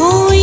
hoy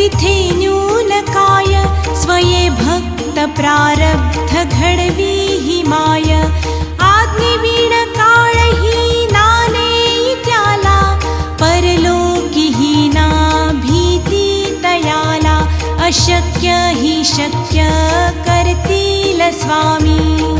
तिथे न्यूनकाय स्वये भक्तप्रारब्धघीहि माय आग्निकाळहीनाने त्याला परलोकिहीना भीतितयाला अशक्य हि शक्य कर्ति स्वामी।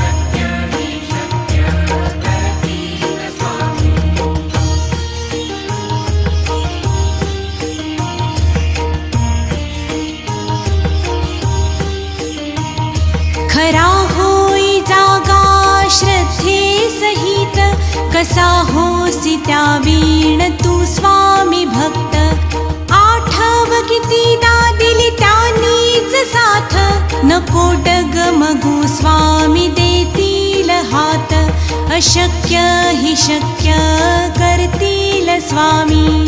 कसा होसी त्या वीण तू स्वामी भक्त? आठव कितीदा दिली त्यांनीच साथ? नको डगमगू स्वामी देतील हात. अशक्य हि शक्य करतील स्वामी.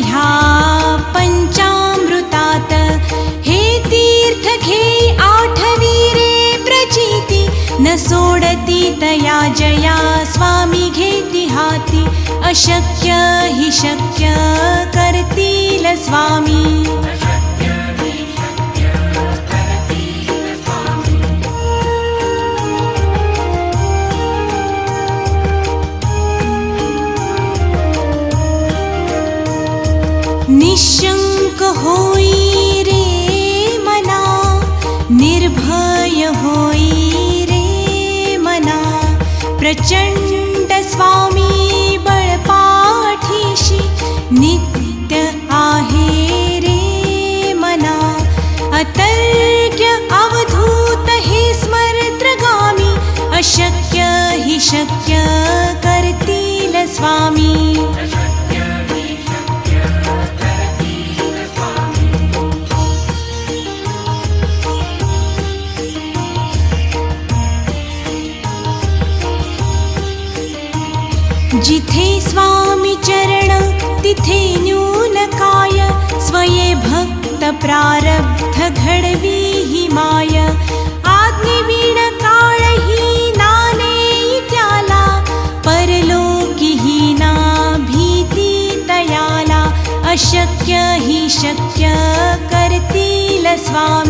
ह्या पंचामृतात. हे तीर्थ घे आठवी रे प्रचिती. न सोडती तया जया स्वामी घेती हाती. अशक्य हि शक्य करतील स्वामी. प्रचंड तिथे न्यूनकाय स्वये भक्तप्रारब्ध हि माय। आग्निकाळ हीनानित्या परलोकिहीना भीति तयाला अशक्य हि शक्य कर्ति स्वामी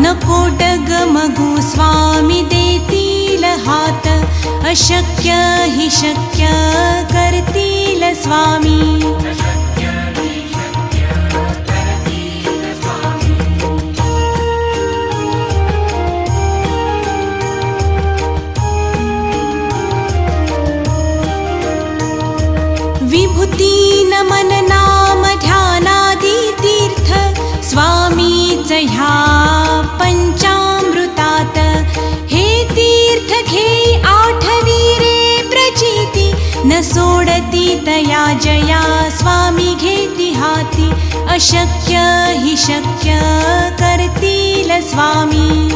साथ नको डगमगू स्वामी देतील हात अशक्य हि शक्य करतील स्वामी तया जया स्वामी घेती हाती. अशक्य हि शक्य करतील स्वामी.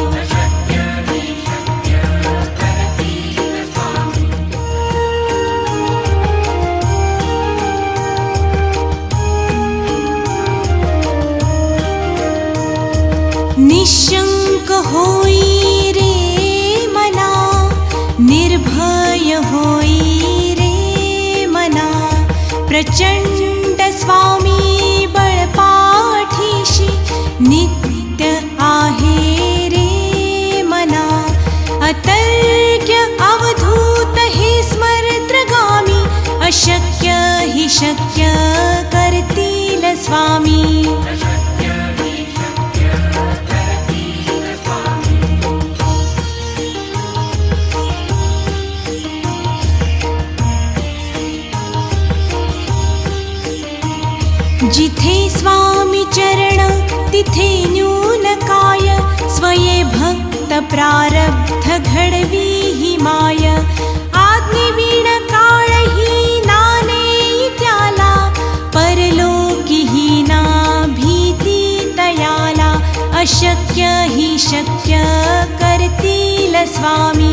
प्रचंड तिथे न्यून काय स्वये भक्त प्रारब्ध घडवी ही माय। आज्ञेवीण काळ ही नाने त्याला परलोकी ही ना भीती तयाला अशक्य ही शक्य करतील स्वामी।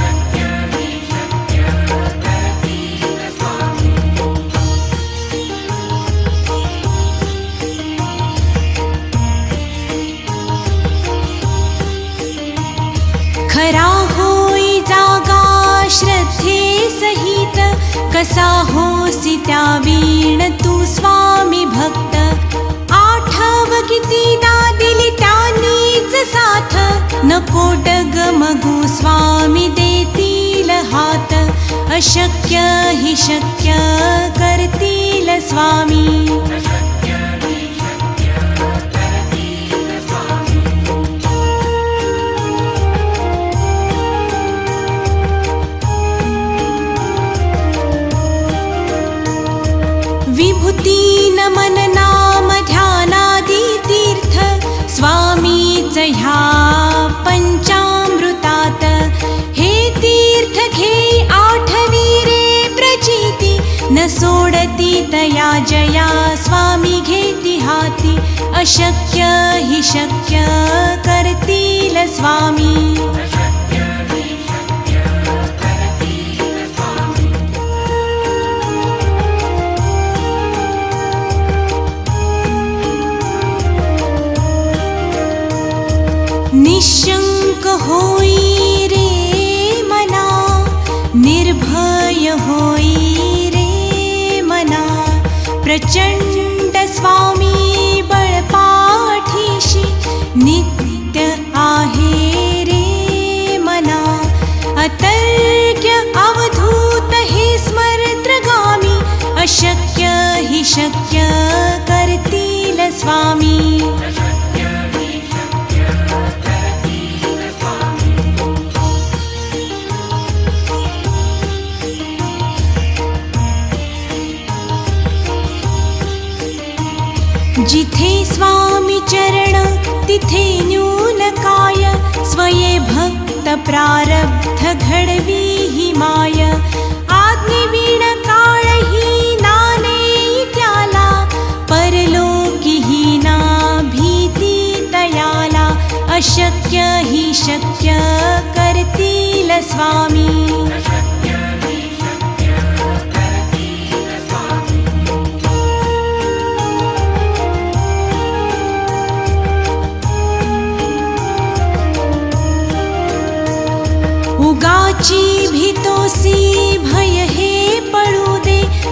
कसा होसी त्या वीण तू स्वामी भक्त? आठव कितीदा दिली त्यानीच साथ? नको डगमगू स्वामी देतील हात. अशक्य हि शक्य करतील स्वामी. तया जया स्वामी घेती हाती। अशक्य हि शक्य करतील स्वामी। निशंक होई प्रचंड चरण तिथे न्यून काय स्वये भक्त प्रारब्ध घडवी हि माय। आज्ञेवीण काळ ही नाने त्याला परलोकी ही ना भीती तयाला अशक्य हि शक्य करतील स्वामी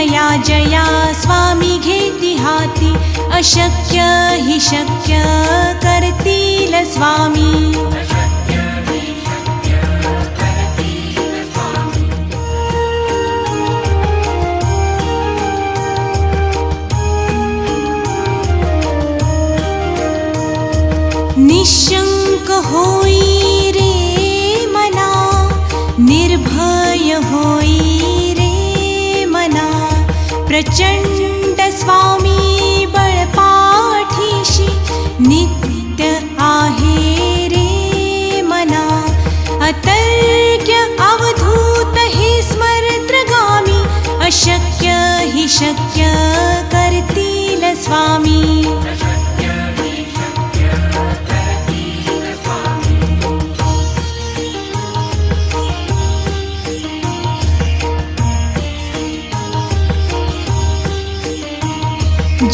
जया स्वामी घेती हाती। अशक्य हि शक्य करतील स्वामी। निशंक होई प्रचण्ड स्वामी आहे रे मना। अतर्क्य अवधूत हे स्मरत्रगामी अशक्य हि शक्य करतील स्वामी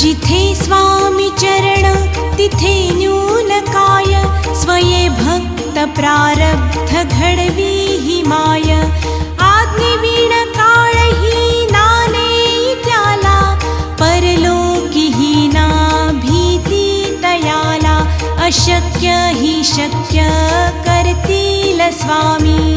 जिथे स्वामी चरण तिथे न्यून काय स्वये भक्त प्रारब्ध घडवी हि माय. आज्ञेवीण काळ ही नाने त्याला परलोकी ही ना भीती तयाला अशक्य हि शक्य करतील स्वामी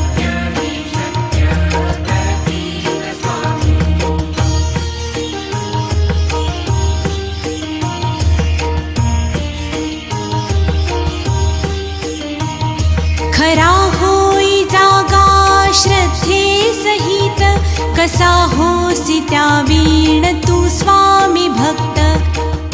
कसा होसी त्या वीण तू स्वामी भक्त?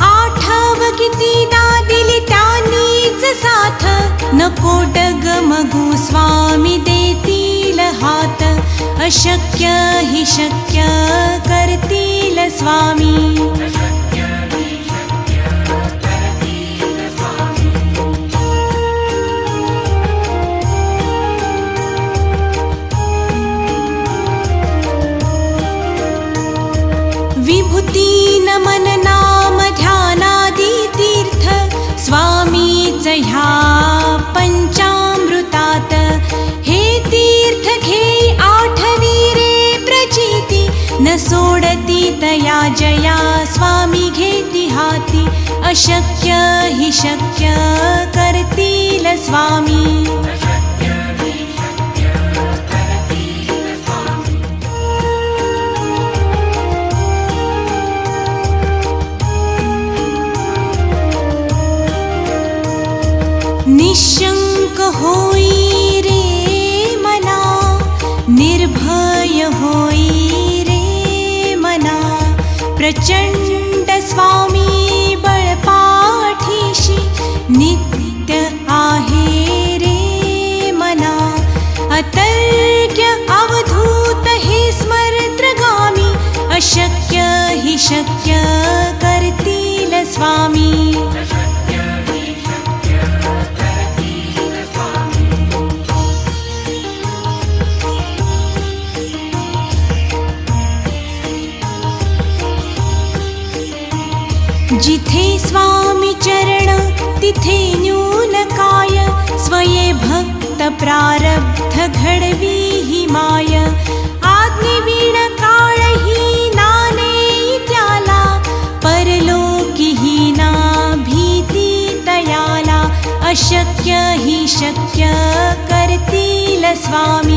आठव कितीदा दिली त्यांनीच साथ. नको डगमगू स्वामी देतील हात. अशक्य हि शक्य करतील स्वामी. तया जया स्वामी घेती हाती अशक्य हि शक्य करतील स्वामी। निशंक होई प्रचंड स्वामी बळपाठीशी नित्य आहे रे मना। अतर्क्य अवधूत हे स्मरत्रगामी अशक्य हि शक्य करतील स्वामी तिथे न्यूनकाय स्वये भक्तप्रारब्धघी माय आग्निवीणकाळहीनानेत्या परलोकिहीना भीतितयाला अशक्य हि शक्य कर्ति स्वामी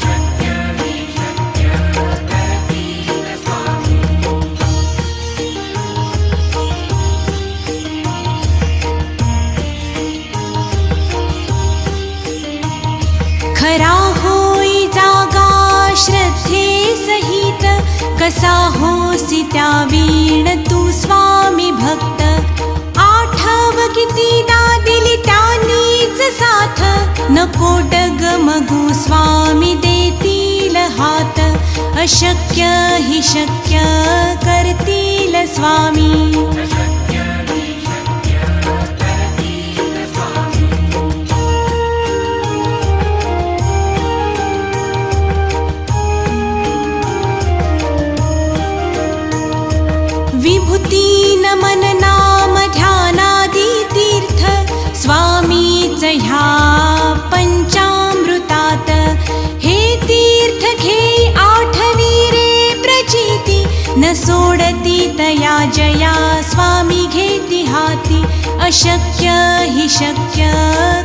कसा होसी त्या वीण तू स्वामी भक्त. आठव कितीदा दिली त्यांनीच साथ. नको डगमगू स्वामी देतील हात. अशक्य हि शक्य करतील स्वामी. जया स्वामी घेती हाती अशक्य हि शक्य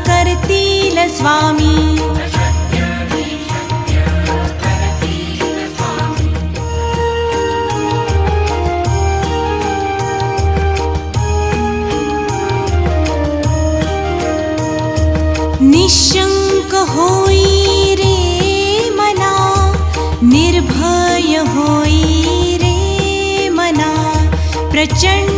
करतील स्वामी. प्रचंड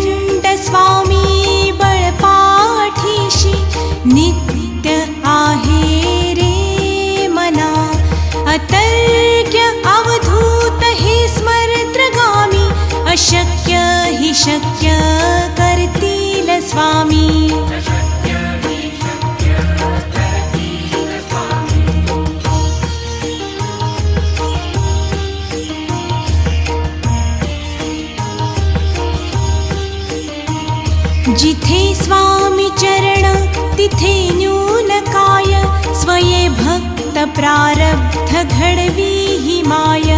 तिथे न्यून काय स्वये भक्त प्रारब्ध घडवी ही माय।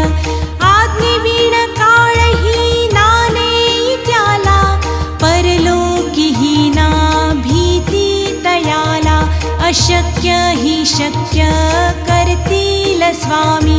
आज्ञवीण काळही नाने त्याला परलोकी ही ना भीती तयाला अशक्य ही शक्य करतील स्वामी।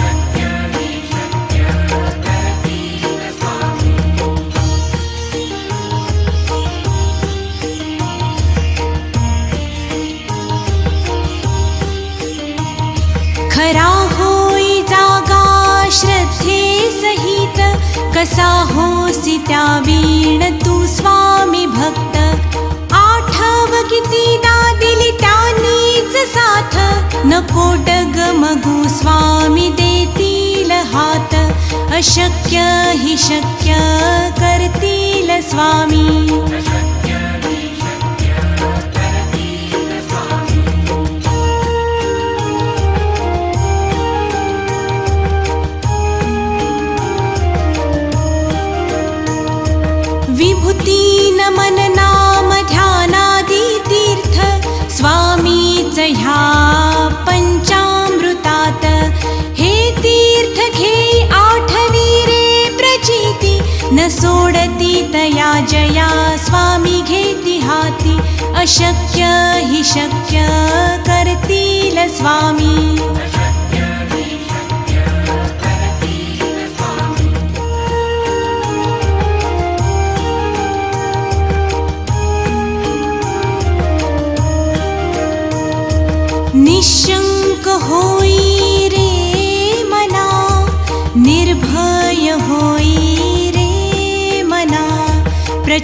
कसा होसी त्या वीण तू स्वामी भक्त. आठव कितीदा दिली त्यानीच साथ. नको डगमगू स्वामी देतील हात. अशक्य ही शक्य करतील स्वामी. तया जया स्वामी घेती हाती। अशक्य हि शक्य करतील स्वामी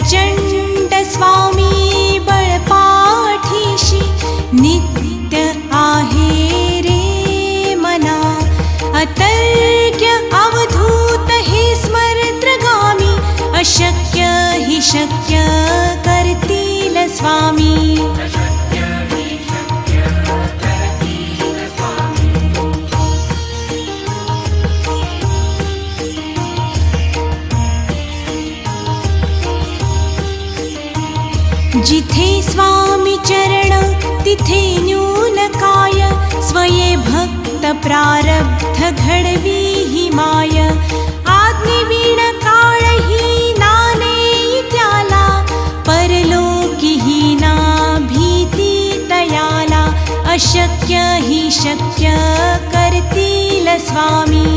चंड तिथे न्यून काय? स्वये भक्त प्रारब्ध घडवी हि माय। आज्ञेविण काळही नाने त्याला। परलोकी ही ना भीती तयाला अशक्य ही शक्य करतील स्वामी।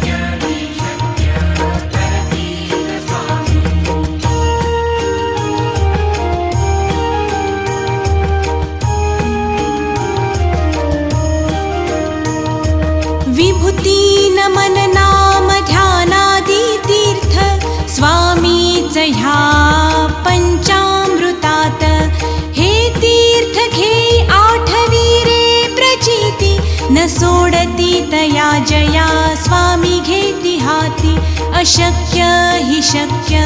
सोडती तया जया स्वामी घेती हाती. अशक्य हि शक्य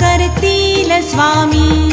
करतील स्वामी.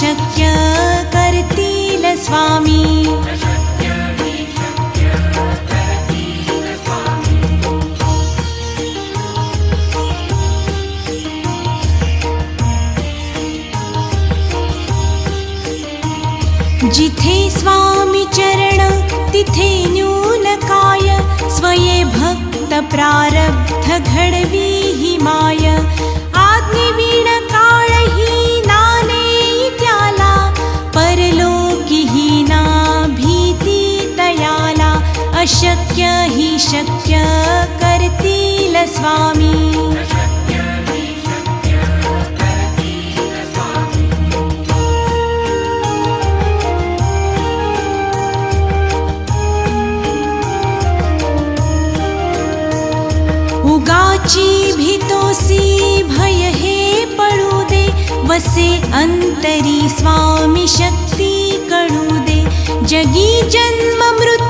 शक्य करतील स्वामी। जिथे स्वामी चरण तिथे न्यून काय स्वये भक्त प्रारब्ध घडवी ही माय। आज्ञेवीण काळ अशक्य ही शक्य करतील स्वामी। उगाची भीतोसी भय हे पडू दे वसे अंतरी स्वामी शक्ती कळू दे। जगी जन्म मृत्यू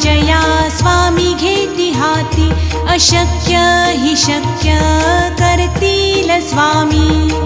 जया स्वामी घेती हाती. अशक्य हि शक्य करतील स्वामी.